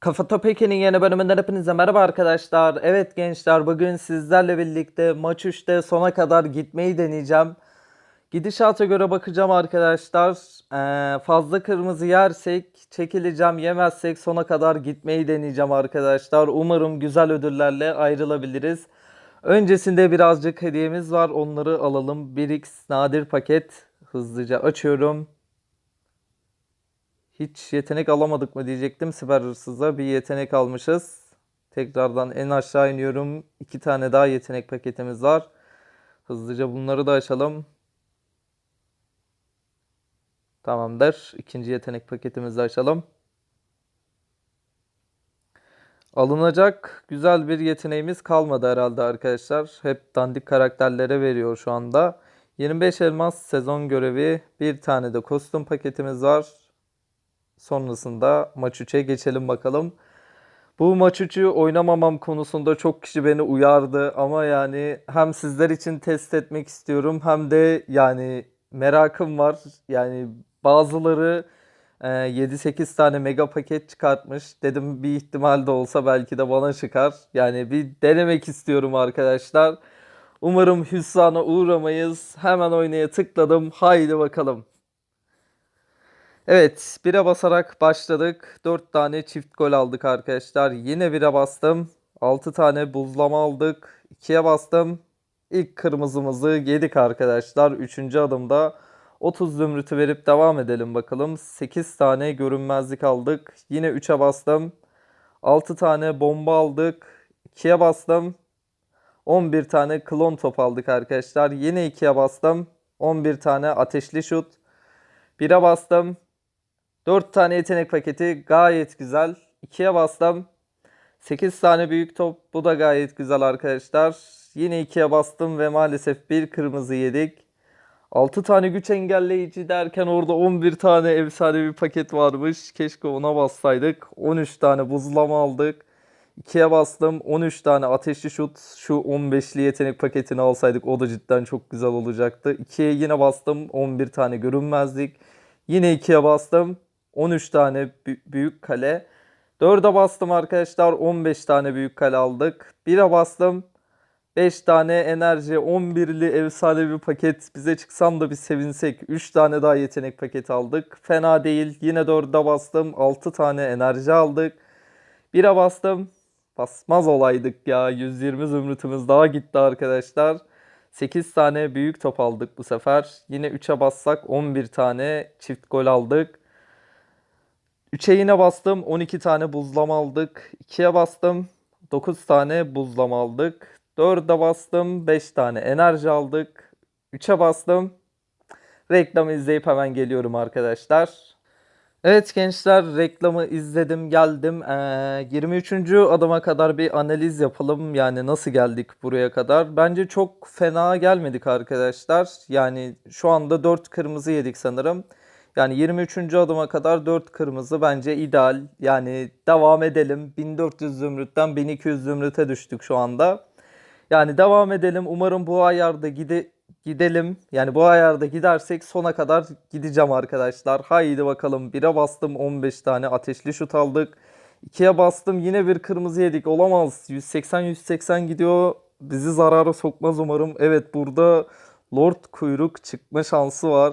Kafa Topik'in yeni bölümünden hepinize merhaba arkadaşlar. Evet gençler bugün sizlerle birlikte maç 3'te sona kadar gitmeyi deneyeceğim. Gidişata göre bakacağım arkadaşlar. Ee, fazla kırmızı yersek çekileceğim. Yemezsek sona kadar gitmeyi deneyeceğim arkadaşlar. Umarım güzel ödüllerle ayrılabiliriz. Öncesinde birazcık hediyemiz var. Onları alalım. 1x nadir paket hızlıca açıyorum. Hiç yetenek alamadık mı diyecektim. Siber hırsıza bir yetenek almışız. Tekrardan en aşağı iniyorum. İki tane daha yetenek paketimiz var. Hızlıca bunları da açalım. Tamamdır. İkinci yetenek paketimizi açalım. Alınacak güzel bir yeteneğimiz kalmadı herhalde arkadaşlar. Hep dandik karakterlere veriyor şu anda. 25 elmas sezon görevi. Bir tane de kostüm paketimiz var. Sonrasında maç 3'e geçelim bakalım. Bu maç 3'ü oynamamam konusunda çok kişi beni uyardı ama yani hem sizler için test etmek istiyorum hem de yani merakım var. Yani bazıları e, 7-8 tane mega paket çıkartmış. Dedim bir ihtimal de olsa belki de bana çıkar. Yani bir denemek istiyorum arkadaşlar. Umarım hüsrana uğramayız. Hemen oynaya tıkladım. Haydi bakalım. Evet, bire basarak başladık. 4 tane çift gol aldık arkadaşlar. Yine bire bastım. 6 tane buzlama aldık. 2'ye bastım. İlk kırmızımızı yedik arkadaşlar. 3. adımda 30 zümrütü verip devam edelim bakalım. 8 tane görünmezlik aldık. Yine 3'e bastım. 6 tane bomba aldık. 2'ye bastım. 11 tane klon top aldık arkadaşlar. Yine 2'ye bastım. 11 tane ateşli şut. 1'e bastım. 4 tane yetenek paketi gayet güzel. 2'ye bastım. 8 tane büyük top. Bu da gayet güzel arkadaşlar. Yine 2'ye bastım ve maalesef bir kırmızı yedik. 6 tane güç engelleyici derken orada 11 tane efsane bir paket varmış. Keşke ona bassaydık. 13 tane buzlama aldık. 2'ye bastım. 13 tane ateşli şut. Şu 15'li yetenek paketini alsaydık o da cidden çok güzel olacaktı. 2'ye yine bastım. 11 tane görünmezlik. Yine 2'ye bastım. 13 tane bü- büyük kale. 4'e bastım arkadaşlar. 15 tane büyük kale aldık. 1'e bastım. 5 tane enerji, 11'li efsane bir paket bize çıksam da bir sevinsek. 3 tane daha yetenek paketi aldık. Fena değil. Yine 4'e bastım. 6 tane enerji aldık. 1'e bastım. Basmaz olaydık ya. 120 zümrütümüz daha gitti arkadaşlar. 8 tane büyük top aldık bu sefer. Yine 3'e bassak 11 tane çift gol aldık. 3'e yine bastım. 12 tane buzlama aldık. 2'ye bastım. 9 tane buzlama aldık. 4'e bastım. 5 tane enerji aldık. 3'e bastım. Reklamı izleyip hemen geliyorum arkadaşlar. Evet gençler reklamı izledim geldim. Ee, 23. adıma kadar bir analiz yapalım. Yani nasıl geldik buraya kadar. Bence çok fena gelmedik arkadaşlar. Yani şu anda 4 kırmızı yedik sanırım. Yani 23. adıma kadar 4 kırmızı bence ideal. Yani devam edelim. 1400 zümrütten 1200 zümrüte düştük şu anda. Yani devam edelim. Umarım bu ayarda gide gidelim. Yani bu ayarda gidersek sona kadar gideceğim arkadaşlar. Haydi bakalım. 1'e bastım 15 tane ateşli şut aldık. 2'ye bastım yine bir kırmızı yedik. Olamaz. 180 180 gidiyor. Bizi zarara sokmaz umarım. Evet burada Lord kuyruk çıkma şansı var.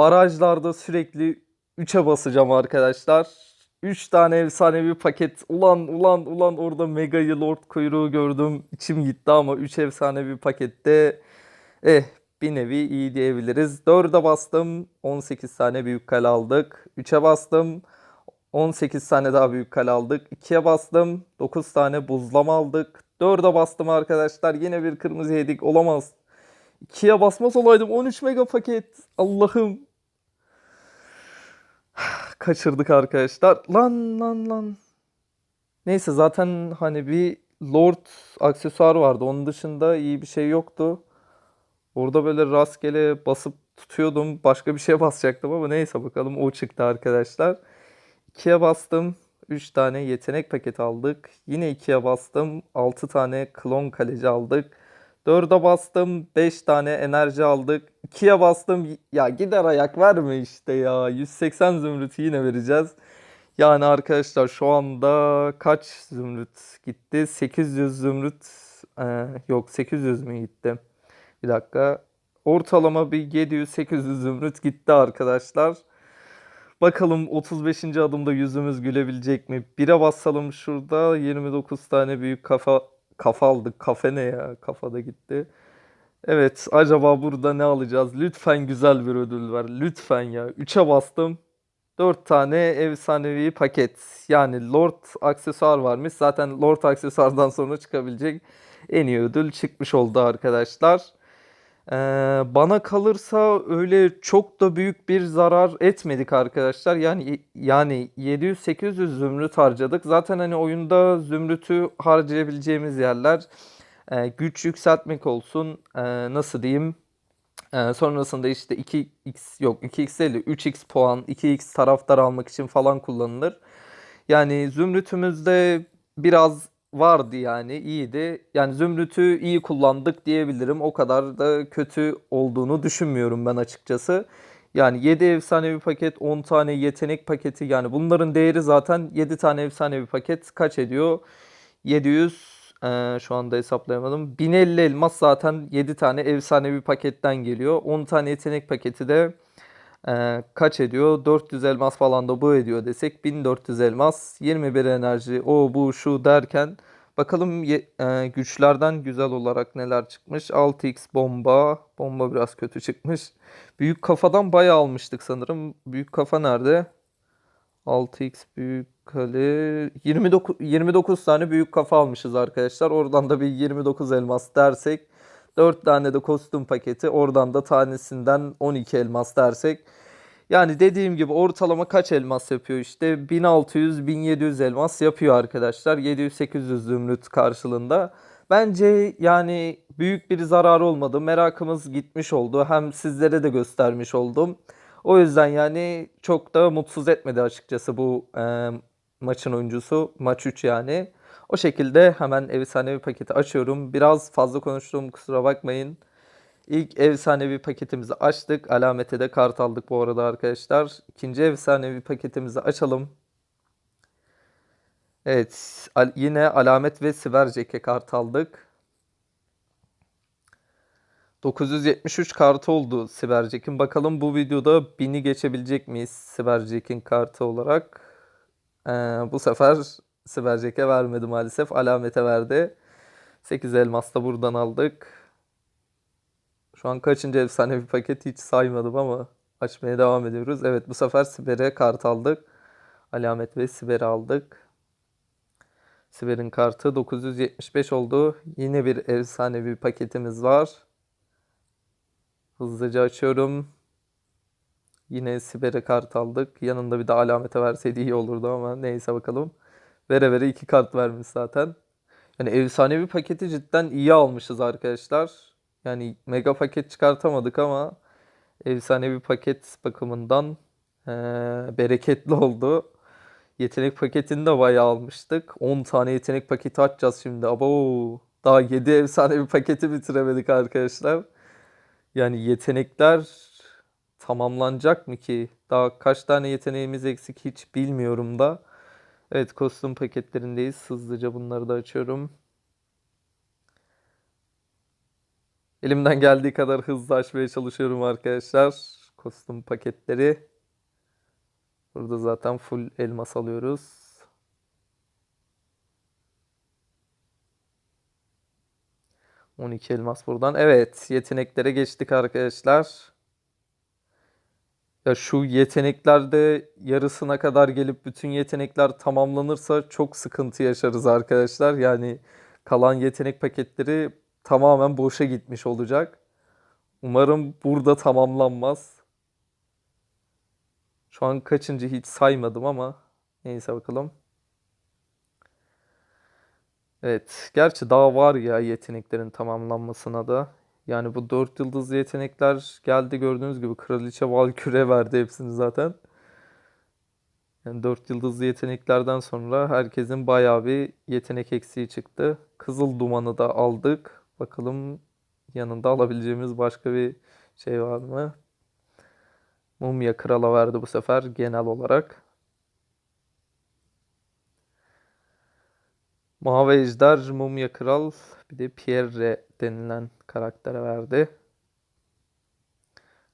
Barajlarda sürekli 3'e basacağım arkadaşlar. 3 tane efsanevi paket. Ulan ulan ulan orada Mega'yı Lord kuyruğu gördüm. İçim gitti ama 3 efsanevi pakette eh bir nevi iyi diyebiliriz. 4'e bastım. 18 tane büyük kale aldık. 3'e bastım. 18 tane daha büyük kale aldık. 2'ye bastım. 9 tane buzlama aldık. 4'e bastım arkadaşlar. Yine bir kırmızı yedik. Olamaz. 2'ye basmaz olaydım. 13 mega paket. Allah'ım. Kaçırdık arkadaşlar. Lan lan lan. Neyse zaten hani bir Lord aksesuar vardı. Onun dışında iyi bir şey yoktu. Orada böyle rastgele basıp tutuyordum. Başka bir şeye basacaktım ama neyse bakalım o çıktı arkadaşlar. 2'ye bastım. 3 tane yetenek paketi aldık. Yine 2'ye bastım. 6 tane klon kaleci aldık. 4'e bastım. 5 tane enerji aldık. 2'ye bastım. Ya gider ayak verme işte ya. 180 zümrütü yine vereceğiz. Yani arkadaşlar şu anda kaç zümrüt gitti? 800 zümrüt e, yok 800 mü gitti? Bir dakika. Ortalama bir 700-800 zümrüt gitti arkadaşlar. Bakalım 35. adımda yüzümüz gülebilecek mi? Bire basalım şurada. 29 tane büyük kafa kafa aldık. Kafe ne ya? Kafada gitti. Evet, acaba burada ne alacağız? Lütfen güzel bir ödül ver. Lütfen ya. 3'e bastım. 4 tane efsanevi paket. Yani Lord aksesuar varmış. Zaten Lord aksesuardan sonra çıkabilecek en iyi ödül çıkmış oldu arkadaşlar. Ee, bana kalırsa öyle çok da büyük bir zarar etmedik arkadaşlar. Yani yani 700-800 zümrüt harcadık. Zaten hani oyunda zümrütü harcayabileceğimiz yerler e, güç yükseltmek olsun. e, nasıl diyeyim? E, sonrasında işte 2x yok 2x değil de 3x puan, 2x taraftar almak için falan kullanılır. Yani zümrütümüzde biraz vardı yani iyiydi. Yani zümrütü iyi kullandık diyebilirim. O kadar da kötü olduğunu düşünmüyorum ben açıkçası. Yani 7 efsanevi paket, 10 tane yetenek paketi yani bunların değeri zaten 7 tane efsanevi paket kaç ediyor? 700 eee, şu anda hesaplayamadım. 1050 elmas zaten 7 tane efsanevi paketten geliyor. 10 tane yetenek paketi de eee, kaç ediyor? 400 elmas falan da bu ediyor desek 1400 elmas, 21 enerji, o bu şu derken bakalım eee, güçlerden güzel olarak neler çıkmış. 6x bomba, bomba biraz kötü çıkmış. Büyük kafadan bayağı almıştık sanırım. Büyük kafa nerede? 6x büyük kale 29 29 tane büyük kafa almışız arkadaşlar. Oradan da bir 29 elmas dersek 4 tane de kostüm paketi oradan da tanesinden 12 elmas dersek yani dediğim gibi ortalama kaç elmas yapıyor işte 1600-1700 elmas yapıyor arkadaşlar 700-800 zümrüt karşılığında. Bence yani büyük bir zarar olmadı. Merakımız gitmiş oldu. Hem sizlere de göstermiş oldum. O yüzden yani çok da mutsuz etmedi açıkçası bu e, maçın oyuncusu. Maç 3 yani. O şekilde hemen efsanevi paketi açıyorum. Biraz fazla konuştuğum kusura bakmayın. İlk efsanevi paketimizi açtık. Alamete de kart aldık bu arada arkadaşlar. İkinci efsanevi paketimizi açalım. Evet, yine alamet ve siber ceke kart aldık. 973 kartı oldu Sibercek'in. Bakalım bu videoda 1000'i geçebilecek miyiz Sibercek'in kartı olarak. Ee, bu sefer Sibercek'e vermedi maalesef. Alamete verdi. 8 elmas da buradan aldık. Şu an kaçıncı efsane bir paket hiç saymadım ama açmaya devam ediyoruz. Evet bu sefer Siber'e kart aldık. Alamet ve Siber'i aldık. Siber'in kartı 975 oldu. Yine bir efsane bir paketimiz var. Hızlıca açıyorum. Yine Siber'e kart aldık. Yanında bir de alamete verseydi iyi olurdu ama neyse bakalım. Vere vere iki kart vermiş zaten. Yani efsanevi paketi cidden iyi almışız arkadaşlar. Yani mega paket çıkartamadık ama efsanevi paket bakımından eee, bereketli oldu. Yetenek paketini de bayağı almıştık. 10 tane yetenek paketi açacağız şimdi. Abo, daha 7 efsanevi paketi bitiremedik arkadaşlar. Yani yetenekler tamamlanacak mı ki? Daha kaç tane yeteneğimiz eksik hiç bilmiyorum da. Evet kostüm paketlerindeyiz. Hızlıca bunları da açıyorum. Elimden geldiği kadar hızlı açmaya çalışıyorum arkadaşlar. Kostüm paketleri. Burada zaten full elmas alıyoruz. On iki elmas buradan. Evet, yeteneklere geçtik arkadaşlar. Ya şu yeteneklerde yarısına kadar gelip bütün yetenekler tamamlanırsa çok sıkıntı yaşarız arkadaşlar. Yani kalan yetenek paketleri tamamen boşa gitmiş olacak. Umarım burada tamamlanmaz. Şu an kaçıncı hiç saymadım ama neyse bakalım. Evet, gerçi daha var ya yeteneklerin tamamlanmasına da. Yani bu 4 yıldızlı yetenekler geldi gördüğünüz gibi Kraliçe Valkyrie verdi hepsini zaten. Yani 4 yıldızlı yeteneklerden sonra herkesin bayağı bir yetenek eksiği çıktı. Kızıl Duman'ı da aldık. Bakalım yanında alabileceğimiz başka bir şey var mı? Mumya Kral'a verdi bu sefer genel olarak. Mavi Ejder, Mumya Kral, bir de Pierre denilen karaktere verdi.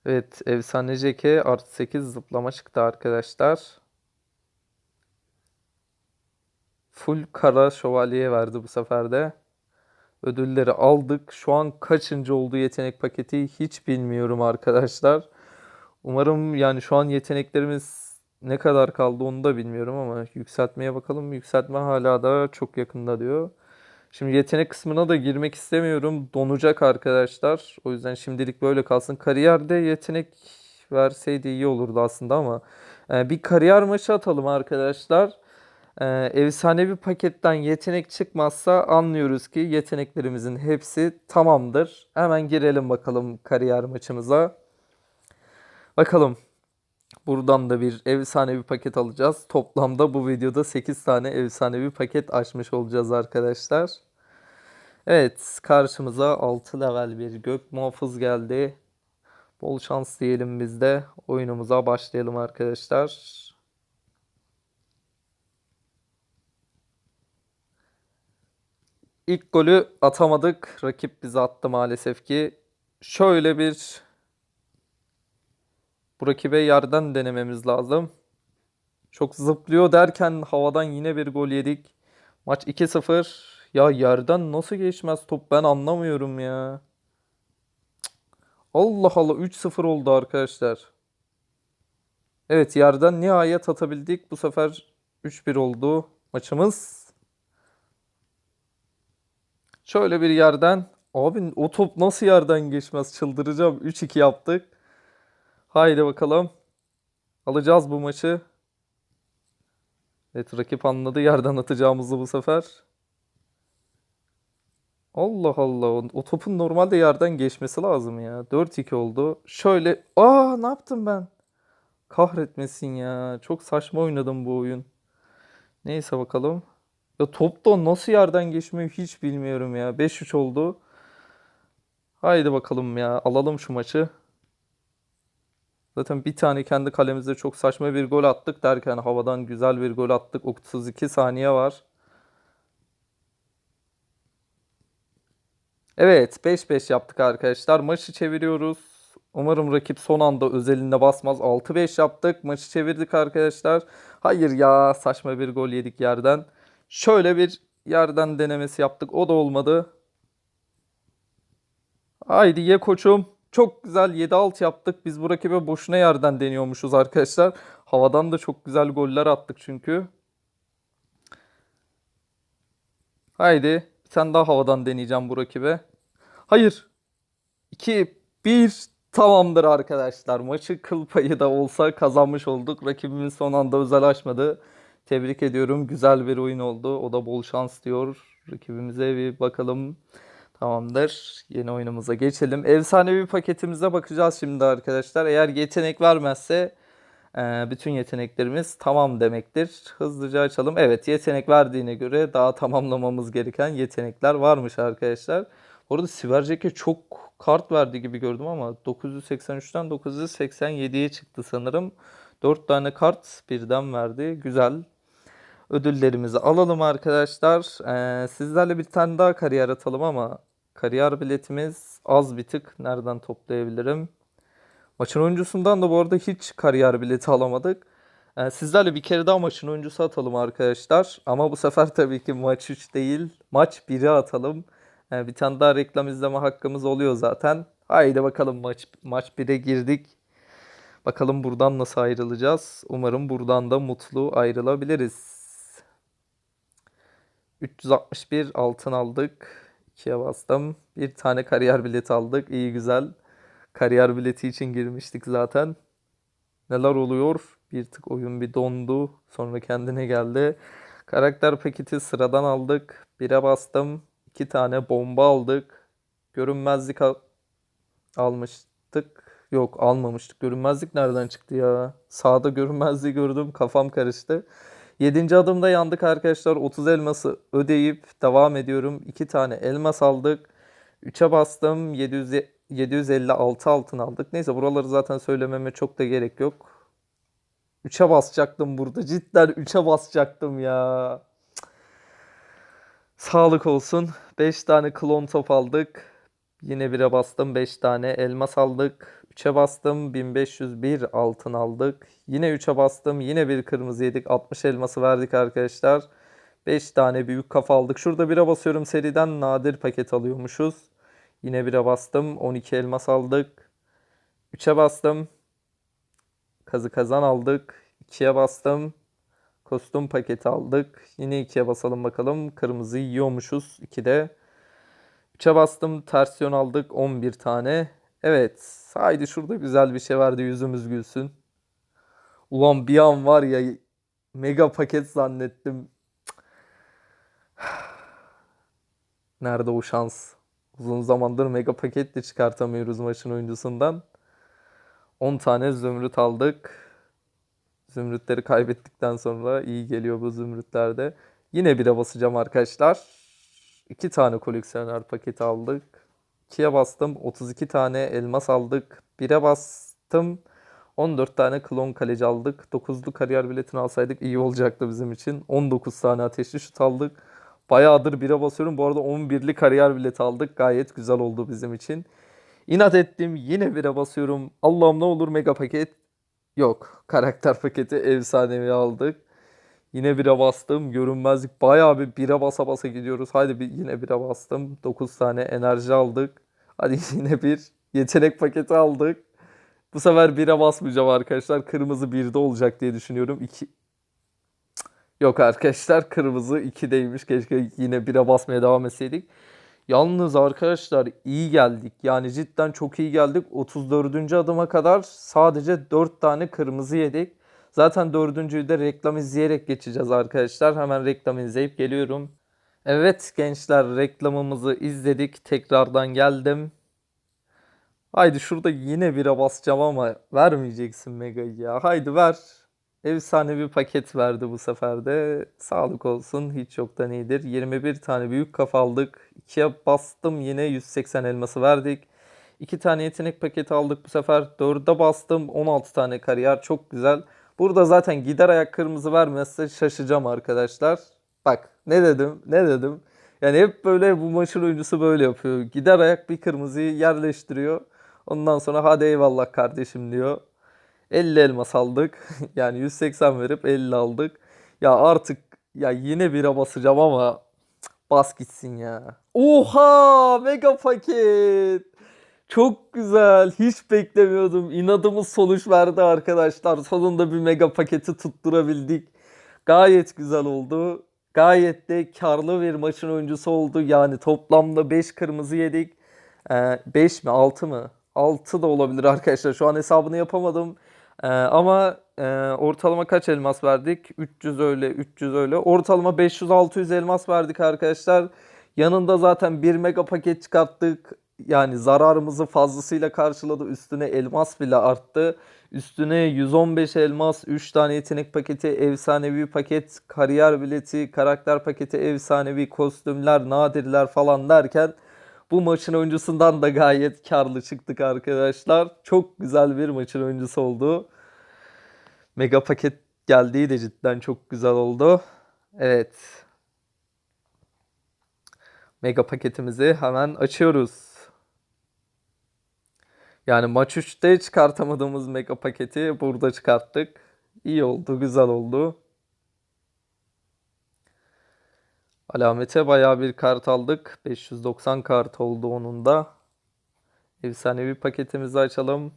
Evet, efsane Jeke artı 8 zıplama çıktı arkadaşlar. Full kara şövalye verdi bu sefer de. Ödülleri aldık. Şu an kaçıncı oldu yetenek paketi hiç bilmiyorum arkadaşlar. Umarım yani şu an yeteneklerimiz ne kadar kaldı onu da bilmiyorum ama yükseltmeye bakalım. Yükseltme hala da çok yakında diyor. Şimdi yetenek kısmına da girmek istemiyorum. Donacak arkadaşlar. O yüzden şimdilik böyle kalsın. Kariyerde yetenek verseydi iyi olurdu aslında ama e, bir kariyer maçı atalım arkadaşlar. E, efsanevi paketten yetenek çıkmazsa anlıyoruz ki yeteneklerimizin hepsi tamamdır. Hemen girelim bakalım kariyer maçımıza. Bakalım. Buradan da bir efsanevi paket alacağız. Toplamda bu videoda 8 tane efsanevi paket açmış olacağız arkadaşlar. Evet, karşımıza 6 level bir gök muhafız geldi. Bol şans diyelim biz de. Oyunumuza başlayalım arkadaşlar. İlk golü atamadık. Rakip bize attı maalesef ki. Şöyle bir bu rakibe yerden denememiz lazım. Çok zıplıyor derken havadan yine bir gol yedik. Maç 2-0. Ya yerden nasıl geçmez top ben anlamıyorum ya. Allah Allah 3-0 oldu arkadaşlar. Evet yerden nihayet atabildik. Bu sefer 3-1 oldu maçımız. Şöyle bir yerden. Abi o top nasıl yerden geçmez çıldıracağım. 3-2 yaptık. Haydi bakalım. Alacağız bu maçı. Evet rakip anladı yerden atacağımızı bu sefer. Allah Allah. O, topun normalde yerden geçmesi lazım ya. 4-2 oldu. Şöyle. Aa ne yaptım ben? Kahretmesin ya. Çok saçma oynadım bu oyun. Neyse bakalım. Ya top da nasıl yerden geçmiyor hiç bilmiyorum ya. 5-3 oldu. Haydi bakalım ya. Alalım şu maçı. Zaten bir tane kendi kalemizde çok saçma bir gol attık derken havadan güzel bir gol attık. 32 saniye var. Evet 5-5 yaptık arkadaşlar. Maçı çeviriyoruz. Umarım rakip son anda özelinde basmaz. 6-5 yaptık. Maçı çevirdik arkadaşlar. Hayır ya saçma bir gol yedik yerden. Şöyle bir yerden denemesi yaptık. O da olmadı. Haydi ye koçum. Çok güzel 7-6 yaptık. Biz bu rakibe boşuna yerden deniyormuşuz arkadaşlar. Havadan da çok güzel goller attık çünkü. Haydi bir tane daha havadan deneyeceğim bu rakibe. Hayır. 2 1 tamamdır arkadaşlar. Maçı kıl payı da olsa kazanmış olduk. Rakibimiz son anda özel açmadı. Tebrik ediyorum. Güzel bir oyun oldu. O da bol şans diyor. Rakibimize bir bakalım. Tamamdır. Yeni oyunumuza geçelim. Efsanevi paketimize bakacağız şimdi arkadaşlar. Eğer yetenek vermezse e, bütün yeteneklerimiz tamam demektir. Hızlıca açalım. Evet yetenek verdiğine göre daha tamamlamamız gereken yetenekler varmış arkadaşlar. Bu arada çok kart verdi gibi gördüm ama 983'ten 987'ye çıktı sanırım. 4 tane kart birden verdi. Güzel. Ödüllerimizi alalım arkadaşlar. Ee, sizlerle bir tane daha kariyer atalım ama kariyer biletimiz az bir tık. Nereden toplayabilirim? Maçın oyuncusundan da bu arada hiç kariyer bileti alamadık. Ee, sizlerle bir kere daha maçın oyuncusu atalım arkadaşlar. Ama bu sefer tabii ki maç 3 değil. Maç 1'i atalım. Ee, bir tane daha reklam izleme hakkımız oluyor zaten. Haydi bakalım maç maç 1'e girdik. Bakalım buradan nasıl ayrılacağız. Umarım buradan da mutlu ayrılabiliriz. 361 altın aldık. 2'ye bastım. Bir tane kariyer bileti aldık. İyi güzel. Kariyer bileti için girmiştik zaten. Neler oluyor? Bir tık oyun bir dondu. Sonra kendine geldi. Karakter paketi sıradan aldık. 1'e bastım. 2 tane bomba aldık. Görünmezlik al almıştık. Yok almamıştık. Görünmezlik nereden çıktı ya? Sağda görünmezliği gördüm. Kafam karıştı. 7. adımda yandık arkadaşlar. 30 elması ödeyip devam ediyorum. 2 tane elmas aldık. 3'e bastım. 700, 756 altın aldık. Neyse buraları zaten söylememe çok da gerek yok. 3'e basacaktım burada. Cidden 3'e basacaktım ya. Sağlık olsun. 5 tane klon top aldık. Yine 1'e bastım. 5 tane elmas aldık. 3'e bastım. 1501 altın aldık. Yine 3'e bastım. Yine bir kırmızı yedik. 60 elması verdik arkadaşlar. 5 tane büyük kafa aldık. Şurada 1'e basıyorum seriden nadir paket alıyormuşuz. Yine 1'e bastım. 12 elmas aldık. 3'e bastım. Kazı kazan aldık. 2'ye bastım. Kostüm paketi aldık. Yine 2'ye basalım bakalım. Kırmızı yiyormuşuz 2'de. 3'e bastım. Ters yön aldık 11 tane. Evet. Haydi şurada güzel bir şey vardı. Yüzümüz gülsün. Ulan bir an var ya mega paket zannettim. Nerede o şans? Uzun zamandır mega paket de çıkartamıyoruz maçın oyuncusundan. 10 tane zümrüt aldık. Zümrütleri kaybettikten sonra iyi geliyor bu zümrütlerde. Yine 1'e basacağım arkadaşlar. 2 tane koleksiyoner paketi aldık. 2'ye bastım. 32 tane elmas aldık. 1'e bastım. 14 tane klon kaleci aldık. 9'lu kariyer biletini alsaydık iyi olacaktı bizim için. 19 tane ateşli şut aldık. Bayağıdır 1'e basıyorum. Bu arada 11'li kariyer bileti aldık. Gayet güzel oldu bizim için. İnat ettim. Yine 1'e basıyorum. Allah'ım ne olur mega paket. Yok. Karakter paketi efsanevi aldık. Yine 1'e bastım. Görünmezlik bayağı bir 1'e basa basa gidiyoruz. Haydi bir yine 1'e bastım. 9 tane enerji aldık. Hadi yine bir yetenek paketi aldık. Bu sefer 1'e basmayacağım arkadaşlar. Kırmızı 1'de olacak diye düşünüyorum. 2 Yok arkadaşlar kırmızı 2'deymiş. Keşke yine 1'e basmaya devam etseydik. Yalnız arkadaşlar iyi geldik. Yani cidden çok iyi geldik. 34. adıma kadar sadece 4 tane kırmızı yedik. Zaten dördüncüyü de reklam izleyerek geçeceğiz arkadaşlar. Hemen reklam izleyip geliyorum. Evet gençler reklamımızı izledik. Tekrardan geldim. Haydi şurada yine 1'e basacağım ama vermeyeceksin Mega'yı ya. Haydi ver. Efsane bir paket verdi bu sefer de. Sağlık olsun. Hiç yoktan iyidir. 21 tane büyük kafa aldık. 2'ye bastım yine 180 elması verdik. 2 tane yetenek paketi aldık bu sefer. 4'e bastım 16 tane kariyer. Çok güzel. Burada zaten gider ayak kırmızı vermezse şaşacağım arkadaşlar. Bak ne dedim ne dedim. Yani hep böyle bu maçın oyuncusu böyle yapıyor. Gider ayak bir kırmızıyı yerleştiriyor. Ondan sonra hadi eyvallah kardeşim diyor. 50 elmas aldık. Yani 180 verip 50 aldık. Ya artık ya yine 1'e basacağım ama bas gitsin ya. Oha mega paket. Çok güzel. Hiç beklemiyordum. İnadımız sonuç verdi arkadaşlar. Sonunda bir mega paketi tutturabildik. Gayet güzel oldu. Gayet de karlı bir maçın oyuncusu oldu. Yani toplamda 5 kırmızı yedik. 5 mi 6 mı? 6 da olabilir arkadaşlar. Şu an hesabını yapamadım. Ee, ama e, ortalama kaç elmas verdik? 300 öyle, 300 öyle. Ortalama 500-600 elmas verdik arkadaşlar. Yanında zaten 1 mega paket çıkarttık. Yani zararımızı fazlasıyla karşıladı. Üstüne elmas bile arttı. Üstüne 115 elmas, 3 tane yetenek paketi, efsanevi paket, kariyer bileti, karakter paketi, efsanevi kostümler, nadirler falan derken bu maçın oyuncusundan da gayet karlı çıktık arkadaşlar. Çok güzel bir maçın oyuncusu oldu. Mega paket geldiği de cidden çok güzel oldu. Evet. Mega paketimizi hemen açıyoruz. Yani maç 3'te çıkartamadığımız mega paketi burada çıkarttık. İyi oldu, güzel oldu. Alamete bayağı bir kart aldık. 590 kart oldu onun da. Efsanevi paketimizi açalım.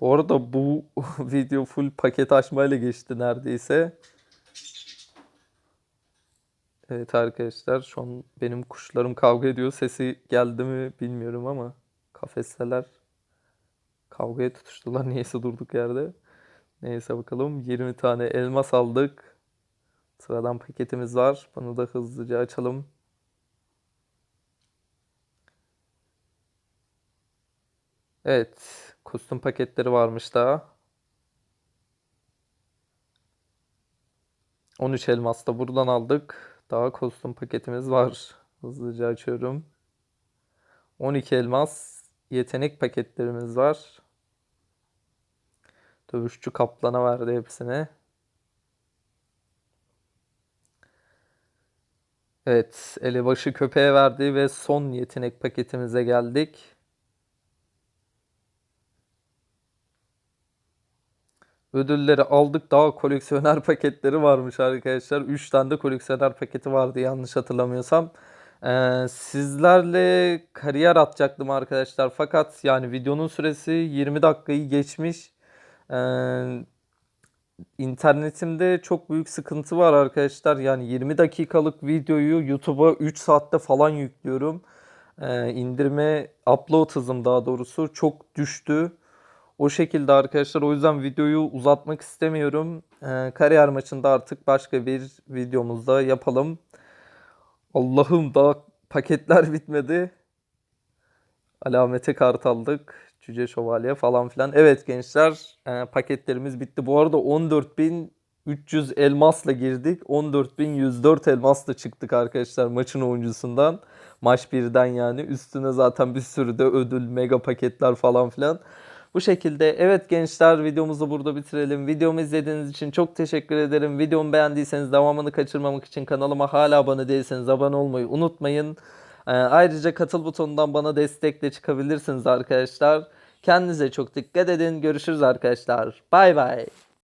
Bu arada bu video full paket açmayla geçti neredeyse. Evet arkadaşlar şu an benim kuşlarım kavga ediyor. Sesi geldi mi bilmiyorum ama kafesteler kavgaya tutuştular. Niyeyse durduk yerde. Neyse bakalım 20 tane elmas aldık. Sıradan paketimiz var. Bunu da hızlıca açalım. Evet. Kostüm paketleri varmış daha. 13 elmas da buradan aldık. Daha kostüm paketimiz var. Hızlıca açıyorum. 12 elmas yetenek paketlerimiz var. Dövüşçü kaplana verdi hepsine. Evet, elebaşı köpeğe verdi ve son yetenek paketimize geldik. Ödülleri aldık. Daha koleksiyoner paketleri varmış arkadaşlar. 3 tane de koleksiyoner paketi vardı yanlış hatırlamıyorsam. Ee, sizlerle kariyer atacaktım arkadaşlar. Fakat yani videonun süresi 20 dakikayı geçmiş. Ee, internetimde çok büyük sıkıntı var arkadaşlar. Yani 20 dakikalık videoyu YouTube'a 3 saatte falan yüklüyorum. Ee, indirme, upload hızım daha doğrusu çok düştü. O şekilde arkadaşlar o yüzden videoyu uzatmak istemiyorum. Ee, kariyer maçında artık başka bir videomuzda yapalım. Allah'ım daha paketler bitmedi. Alamete kart aldık. Cüce şövalye falan filan. Evet gençler e, paketlerimiz bitti. Bu arada 14.300 elmasla girdik. 14.104 elmasla çıktık arkadaşlar maçın oyuncusundan. Maç 1'den yani. Üstüne zaten bir sürü de ödül, mega paketler falan filan. Bu şekilde evet gençler videomuzu burada bitirelim. Videomu izlediğiniz için çok teşekkür ederim. Videomu beğendiyseniz devamını kaçırmamak için kanalıma hala abone değilseniz abone olmayı unutmayın. Ee, ayrıca katıl butonundan bana destekle çıkabilirsiniz arkadaşlar. Kendinize çok dikkat edin. Görüşürüz arkadaşlar. Bay bay.